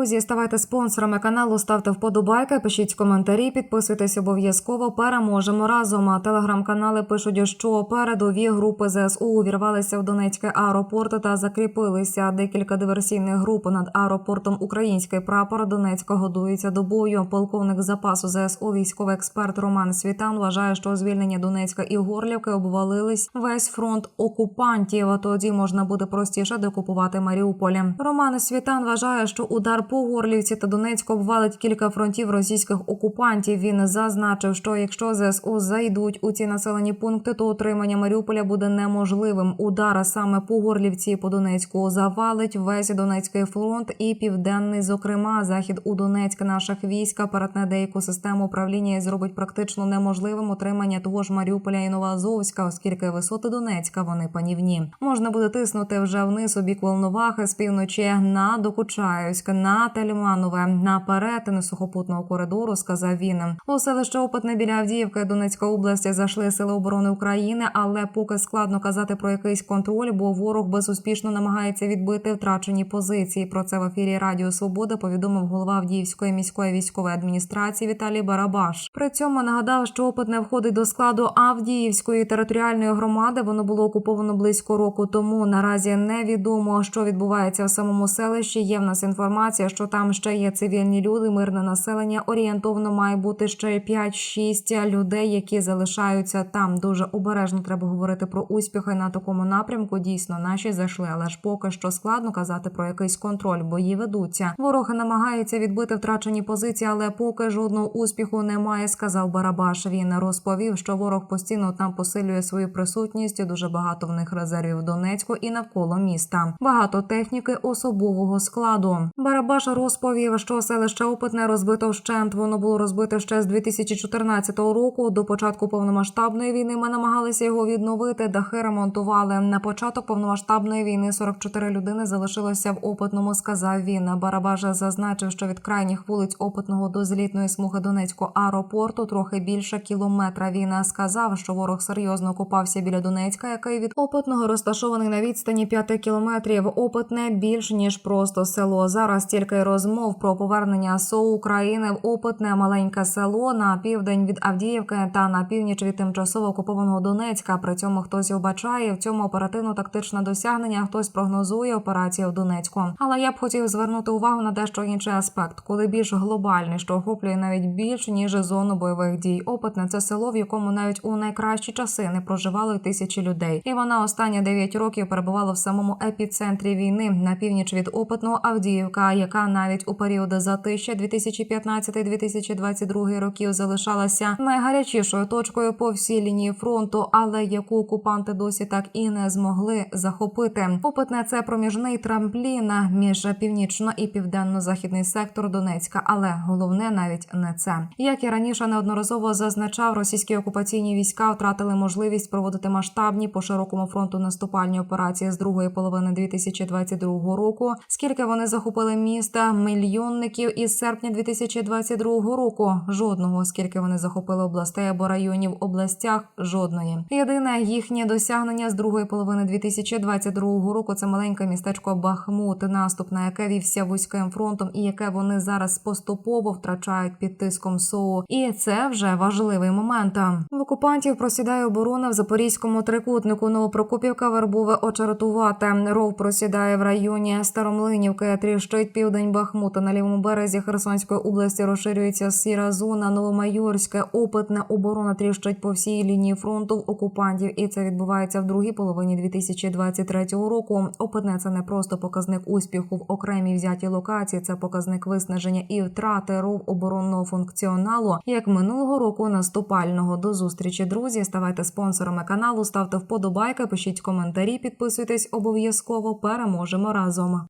Друзі, ставайте спонсорами каналу, ставте вподобайки, пишіть коментарі, підписуйтесь обов'язково. Переможемо разом. А телеграм-канали пишуть, що передові групи ЗСУ увірвалися в Донецький аеропорт та закріпилися. Декілька диверсійних груп над аеропортом Український прапор Донецька годується до бою. Полковник запасу ЗСУ, військовий експерт Роман Світан вважає, що звільнення Донецька і Горлівки обвалились весь фронт окупантів. Тоді можна буде простіше декупувати Маріуполь. Роман Світан вважає, що удар по Горлівці та Донецьку обвалить кілька фронтів російських окупантів. Він зазначив, що якщо ЗСУ зайдуть у ці населені пункти, то утримання Маріуполя буде неможливим. Удар саме по Горлівці по Донецьку завалить весь Донецький фронт і південний, зокрема, захід у Донецьк наших військ перетне деяку систему управління і зробить практично неможливим утримання того ж Маріуполя і Новоазовська, оскільки висоти Донецька вони панівні. Можна буде тиснути вже вниз у бік Волновахи з півночі на Докучаївськ, на Тельманове, на перетини сухопутного коридору, сказав він. У селище Опитне біля Авдіївки Донецької області зайшли сили оборони України, але поки складно казати про якийсь контроль, бо ворог безуспішно намагається відбити втрачені позиції. Про це в ефірі Радіо Свобода повідомив голова Авдіївської міської військової адміністрації Віталій Барабаш. При цьому нагадав, що Опитне входить до складу Авдіївської територіальної громади. Воно було окуповано близько року тому. Наразі невідомо, що відбувається в самому селищі. Є в нас інформація, що там ще є цивільні люди, мирне населення. Орієнтовно має бути ще 5-6 людей, які залишаються там. Дуже обережно треба говорити про успіхи на такому напрямку. Дійсно, наші зайшли, але ж поки що складно казати про якийсь контроль. Бої ведуться. Ворог намагається відбити втрачені позиції, але поки жодного успіху немає. Сказав Барабаш. Він розповів, що ворог постійно там посилює свою присутність. Дуже багато в них резервів в Донецьку і навколо міста. Багато техніки особового складу. Барабаш розповів, що селище Опитне розбито вщент. Воно було розбите ще з 2014 року. До початку повномасштабної війни ми намагалися його відновити. Дахи ремонтували. На початок повномасштабної війни 44 людини залишилося в опитному. Сказав він. Барабаш зазначив, що від крайніх вулиць опитного до злітної смуги Донецького аеропорту трохи більше кілометра. Він сказав, що ворог серйозно копався біля Донецька, який від опитного розташований на відстані 5 кілометрів. Опитне більш ніж просто село. Зараз тільки розмов про повернення СО України в опитне маленьке село на південь від Авдіївки та на північ від тимчасово окупованого Донецька. При цьому хтось вбачає в цьому оперативно-тактичне досягнення, хтось прогнозує операцію в Донецьку. Але я б хотів звернути увагу на дещо інший аспект, коли більш глобальний, що охоплює навіть більш ніж зону бойових дій. Опитне це село, в якому навіть у найкращі часи не проживало й тисячі людей, і вона останні 9 років перебувала в самому епіцентрі війни на північ від опитного Авдіївка, яка навіть у періоди затища 2015-2022 років залишалася найгарячішою точкою по всій лінії фронту, але яку окупанти досі так і не змогли захопити. Опитне це проміжний трамплін між північно і південно-західний сектор Донецька, але головне навіть не це. Як і раніше неодноразово зазначав, російські окупаційні війська втратили можливість проводити масштабні по широкому фронту наступальні операції з другої половини 2022 року. Скільки вони захопили міста мільйонників із серпня 2022 року? Жодного. Скільки вони захопили областей або районів областях? Жодної. Єдине їхнє досягнення з другої половини 2022 року це маленьке містечко Бахмут, наступ на яке вівся вузьким фронтом, і яке вони зараз поступово втрачають під тиском СОУ. І це вже важливий момент. В окупантів просідає оборона в запорізькому трикутнику. Новопрокопівка Вербове очаратувати. Ров просідає в районі Старомлинівки. Тріщить південь Бахмута на лівому березі Херсонської області. Розширюється сіра зона Новомайорське. Опитне оборона тріщить по всій лінії фронту в окупантів, і це відбувається в другій половині 2023 року. Опитне це не просто показник успіху в окремій взятій локації. Це показник виснаження і втрати ров оборонного функціоналу як минулого року наступального. До зустрічі, друзі. Ставайте спонсорами каналу, ставте вподобайки, пишіть коментарі, підписуйтесь обов'язково. Переможемо разом.